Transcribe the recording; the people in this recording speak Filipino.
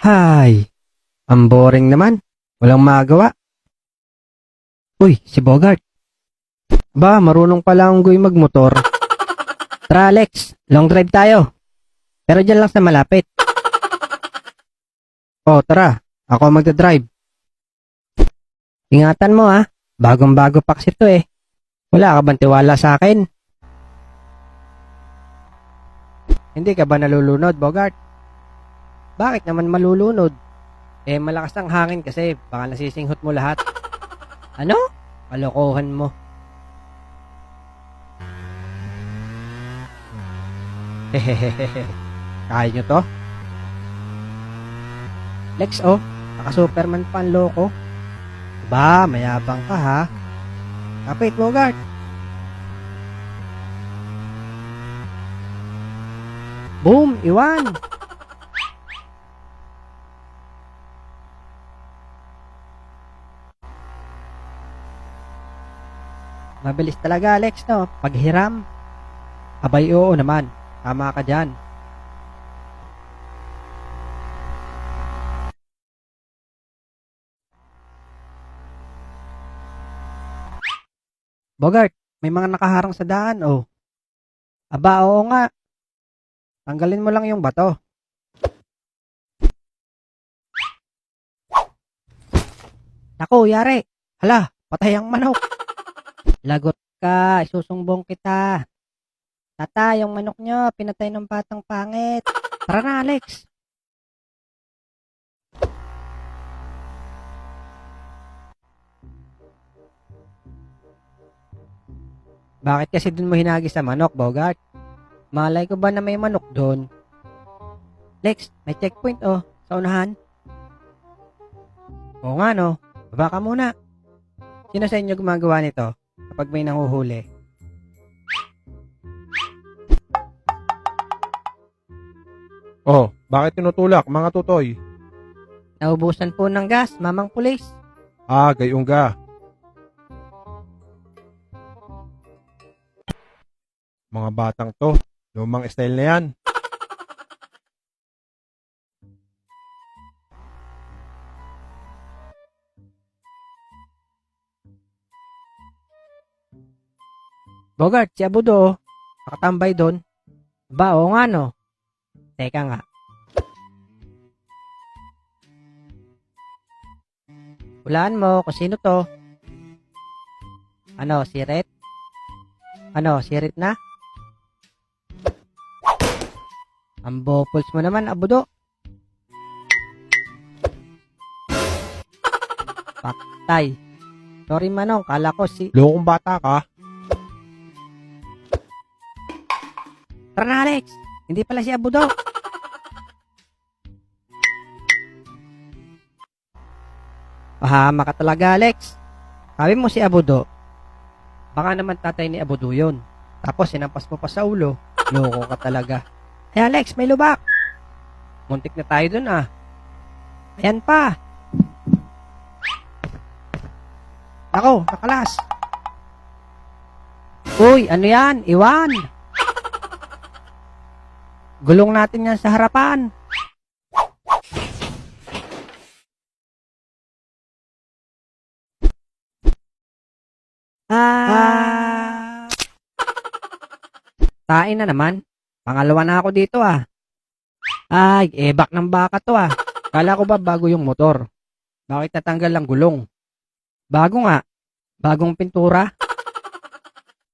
Hay, ang boring naman. Walang magawa. Uy, si Bogart. Ba, marunong pala ang guy magmotor. Tara, Alex. Long drive tayo. Pero dyan lang sa malapit. Oh, tara. Ako magdadrive. Ingatan mo, ha. Bagong-bago pa kasi to, eh. Wala ka bang tiwala sa akin? Hindi ka ba nalulunod, Bogart? Bakit naman malulunod? Eh, malakas ang hangin kasi baka nasisinghot mo lahat. Ano? Kalokohan mo. Hehehehe. Kaya nyo to? Lex, oh. Naka-superman pa ang loko. Ba, mayabang ka ha. Kapit, Bogart. Boom! Iwan! Mabilis talaga, Alex, no? Paghiram. Abay, oo naman. Tama ka dyan. Bogart, may mga nakaharang sa daan, oh. Aba, oo nga. Tanggalin mo lang yung bato. Naku, yari. Hala, patay ang manok. Lagot ka, isusumbong kita. Tata, yung manok nyo, pinatay ng batang pangit. Tara na, Alex. Bakit kasi dun mo hinagi sa manok, Bogart? Malay ko ba na may manok doon? Lex, may checkpoint oh, sa unahan. Oo nga no, baba ka muna. Sino sa inyo gumagawa nito kapag may nanguhuli? Oh, bakit tinutulak, mga tutoy? Naubusan po ng gas, mamang pulis. Ah, gayong ga. Mga batang to, lumang style na yan. Bogart, si Abudo, nakatambay doon. Ba, oo nga no. Teka nga. Hulaan mo kung sino to. Ano, si Ret? Ano, si Ret na? Ang bopuls mo naman, Abudo. Paktay. Sorry manong, kala ko si... Lokong bata ka. Tara na, Alex. Hindi pala si Abudo. Pahama ka talaga, Alex. Sabi mo si Abudo. Baka naman tatay ni Abudo yun. Tapos sinampas mo pa sa ulo. Loko ka talaga. Eh, Alex, may lubak. Muntik na tayo dun, ah. Ayan pa. Ako, nakalas. Uy, ano yan? Iwan. Gulong natin yan sa harapan. Ah. Tain na naman. Pangalawa na ako dito ah. Ay, ebak ng baka to ah. Kala ko ba bago yung motor? Bakit natanggal ang gulong? Bago nga. Bagong pintura.